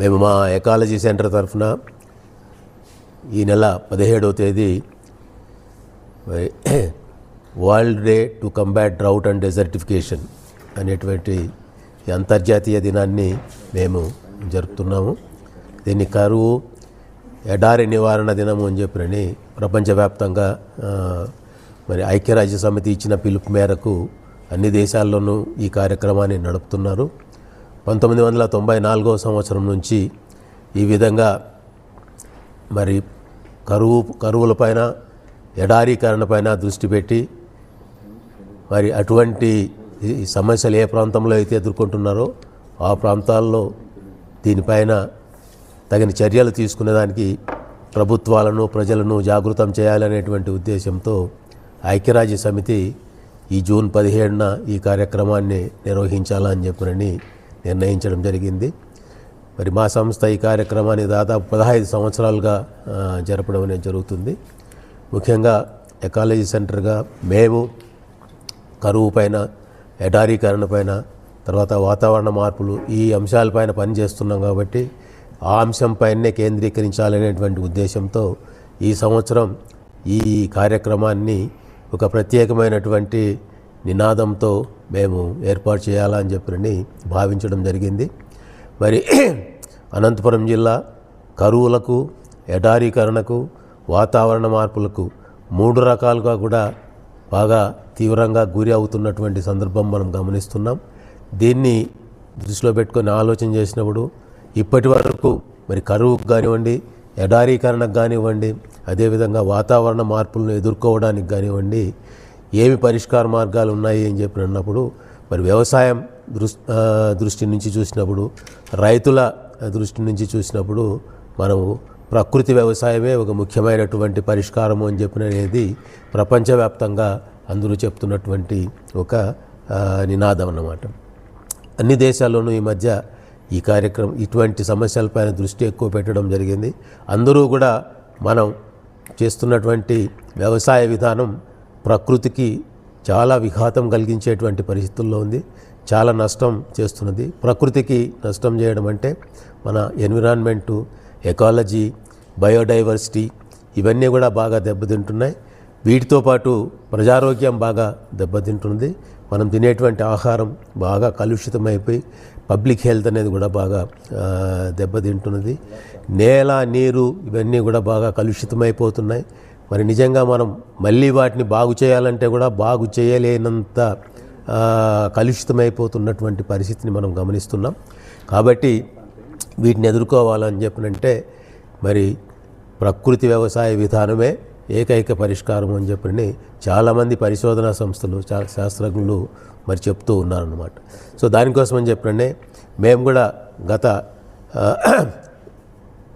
మేము మా ecology centre తరఫున ఈ నెల పదిహేడవ తేదీ world day to combat drought and desertification అనేటువంటి అంతర్జాతీయ దినాన్ని మేము జరుపుతున్నాము. దీన్ని కరువు ఎడారి నివారణ దినము అని చెప్పినని ప్రపంచవ్యాప్తంగా మరి ఐక్యరాజ్య సమితి ఇచ్చిన పిలుపు మేరకు అన్ని దేశాల్లోనూ ఈ కార్యక్రమాన్ని నడుపుతున్నారు. పంతొమ్మిది వందల తొంభై నాలుగో సంవత్సరం నుంచి ఈ విధంగా మరి కరువు కరువులపైన ఎడారీకరణపైన దృష్టి పెట్టి మరి అటువంటి సమస్యలు ఏ ప్రాంతంలో అయితే ఎదుర్కొంటున్నారో ఆ ప్రాంతాల్లో దీనిపైన తగిన చర్యలు తీసుకునేదానికి ప్రభుత్వాలను ప్రజలను జాగృతం చేయాలనేటువంటి ఉద్దేశంతో ఐక్యరాజ్య సమితి ఈ జూన్ పదిహేడున ఈ కార్యక్రమాన్ని నిర్వహించాలని చెప్పినని నిర్ణయించడం జరిగింది. మరి మా సంస్థ ఈ కార్యక్రమాన్ని దాదాపు పదహైదు సంవత్సరాలుగా జరపడం అనేది జరుగుతుంది. ముఖ్యంగా ఎకాలజీ సెంటర్గా మేము కరువు పైన ఎడారీకరణ పైన తర్వాత వాతావరణ మార్పులు ఈ అంశాలపైన పనిచేస్తున్నాం కాబట్టి ఆ అంశంపైనే కేంద్రీకరించాలనేటువంటి ఉద్దేశంతో ఈ సంవత్సరం ఈ కార్యక్రమాన్ని ఒక ప్రత్యేకమైనటువంటి నినాదంతో మేము ఏర్పాటు చేయాలని చెప్పని భావించడం జరిగింది. మరి అనంతపురం జిల్లా కరువులకు ఎడారీకరణకు వాతావరణ మార్పులకు మూడు రకాలుగా కూడా బాగా తీవ్రంగా గురి అవుతున్నటువంటి సందర్భం మనం గమనిస్తున్నాం. దీన్ని దృష్టిలో పెట్టుకొని ఆలోచన చేసినప్పుడు ఇప్పటి వరకు మరి కరువుకు కానివ్వండి ఎడారీకరణకు కానివ్వండి అదేవిధంగా వాతావరణ మార్పులను ఎదుర్కోవడానికి కానివ్వండి ఏమి పరిష్కార మార్గాలు ఉన్నాయి అని చెప్పి అన్నప్పుడు మరి వ్యవసాయం దృష్టి దృష్టి నుంచి చూసినప్పుడు రైతుల దృష్టి నుంచి చూసినప్పుడు మనము ప్రకృతి వ్యవసాయమే ఒక ముఖ్యమైనటువంటి పరిష్కారము అని చెప్పినది ప్రపంచవ్యాప్తంగా అందరూ చెప్తున్నటువంటి ఒక నినాదం అన్నమాట. అన్ని దేశాల్లోనూ ఈ మధ్య ఈ కార్యక్రమం ఇటువంటి సమస్యలపైన దృష్టి ఎక్కువ పెట్టడం జరిగింది. అందరూ కూడా మనం చేస్తున్నటువంటి వ్యవసాయ విధానం ప్రకృతికి చాలా విఘాతం కలిగించేటువంటి పరిస్థితుల్లో ఉంది. చాలా నష్టం చేస్తున్నది. ప్రకృతికి నష్టం చేయడం అంటే మన ఎన్విరాన్మెంటు ఎకాలజీ బయోడైవర్సిటీ ఇవన్నీ కూడా బాగా దెబ్బతింటున్నాయి. వీటితో పాటు ప్రజారోగ్యం బాగా దెబ్బతింటుంది మనం తినేటువంటి ఆహారం బాగా కలుషితమైపోయి పబ్లిక్ హెల్త్ అనేది కూడా బాగా దెబ్బతింటున్నది. నేల నీరు ఇవన్నీ కూడా బాగా కలుషితమైపోతున్నాయి. మరి నిజంగా మనం మళ్ళీ వాటిని బాగు చేయాలంటే కూడా బాగు చేయలేనంత కలుషితమైపోతున్నటువంటి పరిస్థితిని మనం గమనిస్తున్నాం. కాబట్టి వీటిని ఎదుర్కోవాలని చెప్పినంటే మరి ప్రకృతి వ్యవసాయ విధానమే ఏకైక పరిష్కారం అని చెప్పని చాలామంది పరిశోధనా సంస్థలు చా- శాస్త్రజ్ఞులు మరి చెప్తూ ఉన్నారన్నమాట. సో దానికోసం అని చెప్పినంటే మేము కూడా గత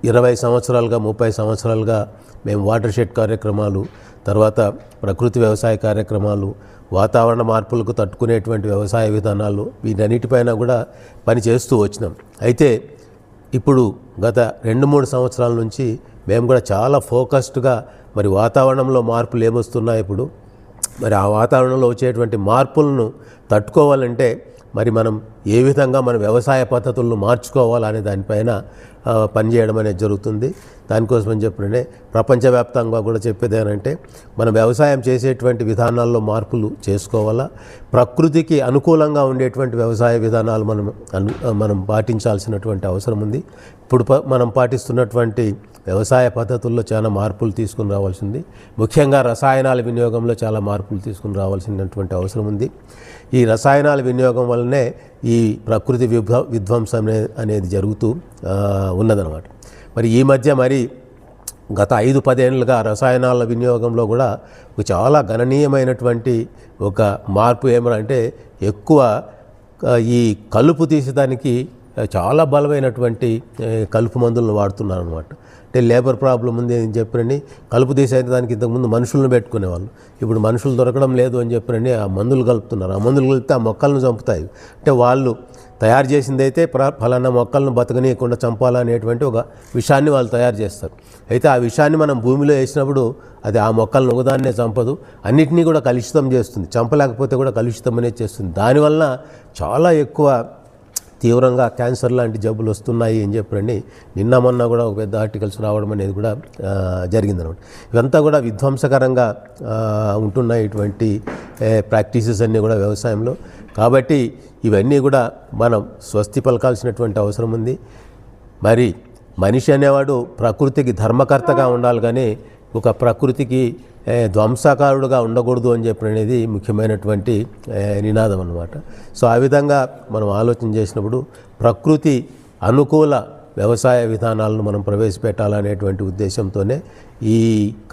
ఇరవై సంవత్సరాలుగా ముప్పై సంవత్సరాలుగా మేము వాటర్ షెడ్ కార్యక్రమాలు తర్వాత ప్రకృతి వ్యవసాయ కార్యక్రమాలు వాతావరణ మార్పులకు తట్టుకునేటువంటి వ్యవసాయ విధానాలు వీటన్నిటిపైన కూడా పని చేస్తూ వచ్చినాం. అయితే ఇప్పుడు గత రెండు మూడు సంవత్సరాల నుంచి మేము కూడా చాలా ఫోకస్డ్గా మరి వాతావరణంలో మార్పులు ఏమొస్తున్నాయి ఇప్పుడు? మరి ఆ వాతావరణంలో వచ్చేటువంటి మార్పులను తట్టుకోవాలంటే మరి మనం ఏ విధంగా మన వ్యవసాయ పద్ధతులను మార్చుకోవాలనే దానిపైన పనిచేయడం అనేది జరుగుతుంది. దానికోసమని చెప్పిననే ప్రపంచవ్యాప్తంగా కూడా చెప్పేది ఏంటంటే మనం వ్యవసాయం చేసేటువంటి విధానాల్లో మార్పులు చేసుకోవాలా? ప్రకృతికి అనుకూలంగా ఉండేటువంటి వ్యవసాయ విధానాలు మనం మనం పాటించాల్సినటువంటి అవసరం ఉంది. ఇప్పుడు ప- మనం పాటిస్తున్నటువంటి వ్యవసాయ పద్ధతుల్లో చాలా మార్పులు తీసుకుని రావాల్సింది. ముఖ్యంగా రసాయనాల వినియోగంలో చాలా మార్పులు తీసుకుని రావాల్సినటువంటి అవసరం ఉంది. ఈ రసాయనాల వినియోగం వల్లనే ఈ ప్రకృతి విధ్వ విధ్వంసం అనేది జరుగుతూ ఉన్నదనమాట మరి ఈ మధ్య మరి గత ఐదు పదేళ్ళుగా రసాయనాల వినియోగంలో కూడా ఒక చాలా గణనీయమైనటువంటి ఒక మార్పు ఏమంటే ఎక్కువ ఈ కలుపు తీసేదానికి చాలా బలమైనటువంటి కలుపు మందులను వాడుతున్నారు అనమాట అంటే లేబర్ ప్రాబ్లం ఉంది అని చెప్పని కలుపు తీసేదానికి ఇంతకుముందు మనుషులను పెట్టుకునేవాళ్ళు. ఇప్పుడు మనుషులు దొరకడం లేదు అని చెప్పినండి ఆ మందులు కలుపుతున్నారు. ఆ మందులు కలిపితే ఆ మొక్కలను చంపుతాయి. అంటే వాళ్ళు తయారు చేసింది అయితే ప్ర ఫలానా మొక్కలను బతకనీయకుండా చంపాలనేటువంటి ఒక విషాన్ని వాళ్ళు తయారు చేస్తారు. అయితే ఆ విషాన్ని మనం భూమిలో వేసినప్పుడు అది ఆ మొక్కలను ఒకదాన్నే చంపదు. అన్నిటినీ కూడా కలుషితం చేస్తుంది. చంపలేకపోతే కూడా కలుషితం అనేది చేస్తుంది. దానివల్ల చాలా ఎక్కువ తీవ్రంగా క్యాన్సర్ లాంటి జబ్బులు వస్తున్నాయి అని చెప్పండి నిన్న మొన్న కూడా ఒక పెద్ద ఆర్టికల్స్ రావడం అనేది కూడా జరిగిందనమాట. ఇవంతా కూడా విధ్వంసకరంగా ఆ, ఉంటున్నాయి ఇటువంటి ప్రాక్టీసెస్ అన్నీ కూడా వ్యవసాయంలో. కాబట్టి ఇవన్నీ కూడా మనం స్వస్తి పలకాల్సినటువంటి అవసరం ఉంది. మరి మనిషి అనేవాడు ప్రకృతికి ధర్మకర్తగా ఉండాలి కానీ ఒక ప్రకృతికి ధ్వంసకారుడుగా ఉండకూడదు అని చెప్పిన అనేది ముఖ్యమైనటువంటి నినాదం అన్నమాట. సో ఆ విధంగా మనం ఆలోచన చేసినప్పుడు ప్రకృతి అనుకూల వ్యవసాయ విధానాలను మనం ప్రవేశపెట్టాలనేటువంటి ఉద్దేశంతోనే ఈ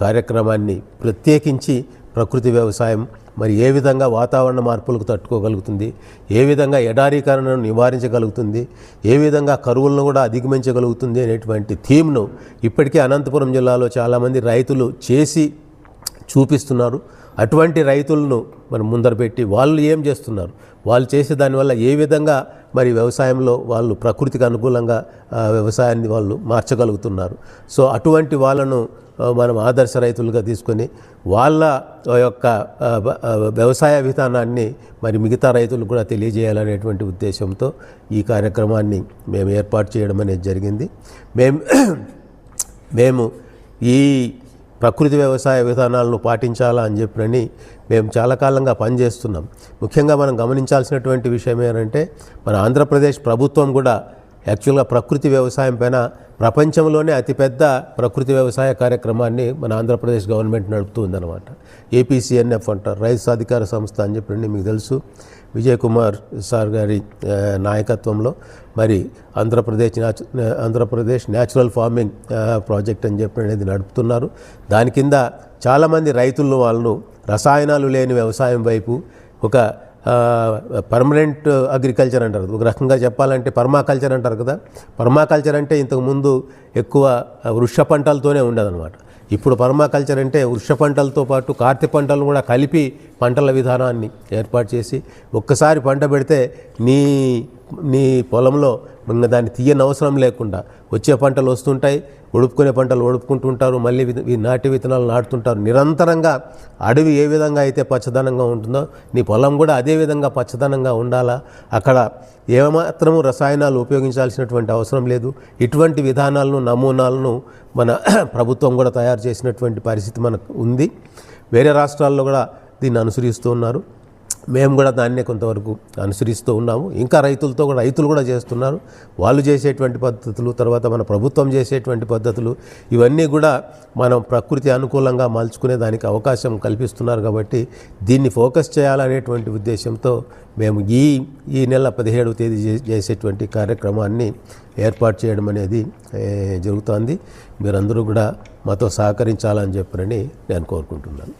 కార్యక్రమాన్ని ప్రత్యేకించి ప్రకృతి వ్యవసాయం మరి ఏ విధంగా వాతావరణ మార్పులకు తట్టుకోగలుగుతుంది? ఏ విధంగా ఎడారీకరణను నివారించగలుగుతుంది? ఏ విధంగా కరువులను కూడా అధిగమించగలుగుతుంది అనేటువంటి థీమ్ను ఇప్పటికే అనంతపురం జిల్లాలో చాలామంది రైతులు చేసి చూపిస్తున్నారు. అటువంటి రైతులను మనం ముందర పెట్టి వాళ్ళు ఏం చేస్తున్నారు? వాళ్ళు చేసే దానివల్ల ఏ విధంగా మరి వ్యవసాయంలో వాళ్ళు ప్రకృతికి అనుకూలంగా వ్యవసాయాన్ని వాళ్ళు మార్చగలుగుతున్నారు? సో అటువంటి వాళ్ళను మనం ఆదర్శ రైతులుగా తీసుకొని వాళ్ళ యొక్క వ్యవసాయ విధానాన్ని మరి మిగతా రైతులకు కూడా తెలియజేయాలనేటువంటి ఉద్దేశంతో ఈ కార్యక్రమాన్ని మేము ఏర్పాటు చేయడం అనేది జరిగింది. మేము మేము ఈ ప్రకృతి వ్యవసాయ విధానాలను పాటించాలా అని చెప్పినని మేము చాలా కాలంగా పనిచేస్తున్నాం. ముఖ్యంగా మనం గమనించాల్సినటువంటి విషయం ఏంటంటే మన ఆంధ్రప్రదేశ్ ప్రభుత్వం కూడా యాక్చువల్గా ప్రకృతి వ్యవసాయం పైన ప్రపంచంలోనే అతిపెద్ద ప్రకృతి వ్యవసాయ కార్యక్రమాన్ని మన ఆంధ్రప్రదేశ్ గవర్నమెంట్ నడుపుతూ ఉందన్నమాట. ఏపీసీఎన్ఎఫ్ అంటారు. రైతు సాధికార సంస్థ అని చెప్పండి మీకు తెలుసు. విజయ్ కుమార్ సార్ గారి నాయకత్వంలో మరి Andhra Pradesh Andhra Pradesh natural farming project అని చెప్పి అనేది నడుపుతున్నారు. దాని కింద చాలామంది రైతులను వాళ్ళను రసాయనాలు లేని వ్యవసాయం వైపు ఒక పర్మనెంట్ అగ్రికల్చర్ అంటారు. ఒక రకంగా చెప్పాలంటే పర్మాకల్చర్ అంటారు కదా. పర్మాకల్చర్ అంటే ఇంతకుముందు ఎక్కువ వృక్ష పంటలతోనే ఉండదన్నమాట. ఇప్పుడు పర్మాకల్చర్ అంటే వృక్ష పంటలతో పాటు కార్తె పంటలను కూడా కలిపి పంటల విధానాన్ని ఏర్పాటు చేసి ఒక్కసారి పంట పెడితే నీ నీ పొలంలో ఇంకా దాన్ని తీయని అవసరం లేకుండా వచ్చే పంటలు వస్తుంటాయి ఒడుపుకునే పంటలు ఒడుపుకుంటుంటారు మళ్ళీ ఈ నాటి విత్తనాలు నాటుతుంటారు. నిరంతరంగా అడవి ఏ విధంగా అయితే పచ్చదనంగా ఉంటుందో నీ పొలం కూడా అదే విధంగా పచ్చదనంగా ఉండాలా? అక్కడ ఏమాత్రము రసాయనాలు ఉపయోగించాల్సినటువంటి అవసరం లేదు. ఇటువంటి విధానాలను నమూనాలను మన ప్రభుత్వం కూడా తయారు చేసినటువంటి పరిస్థితి మనకు ఉంది. వేరే రాష్ట్రాల్లో కూడా దీన్ని అనుసరిస్తూ ఉన్నారు. మేము కూడా దాన్నే కొంతవరకు అనుసరిస్తూ ఉన్నాము. ఇంకా రైతులతో కూడా రైతులు కూడా చేస్తున్నారు. వాళ్ళు చేసేటువంటి పద్ధతులు తర్వాత మన ప్రభుత్వం చేసేటువంటి పద్ధతులు ఇవన్నీ కూడా మనం ప్రకృతి అనుకూలంగా మలుచుకునే దానికి అవకాశం కల్పిస్తున్నారు కాబట్టి దీన్ని ఫోకస్ చేయాలనేటువంటి ఉద్దేశంతో మేము ఈ ఈ నెల పదిహేడవ తేదీ చేసేటువంటి కార్యక్రమాన్ని ఏర్పాటు చేయడం అనేది జరుగుతోంది. మీరందరూ కూడా మాతో సహకరించాలని చెప్పారని నేను కోరుకుంటున్నాను.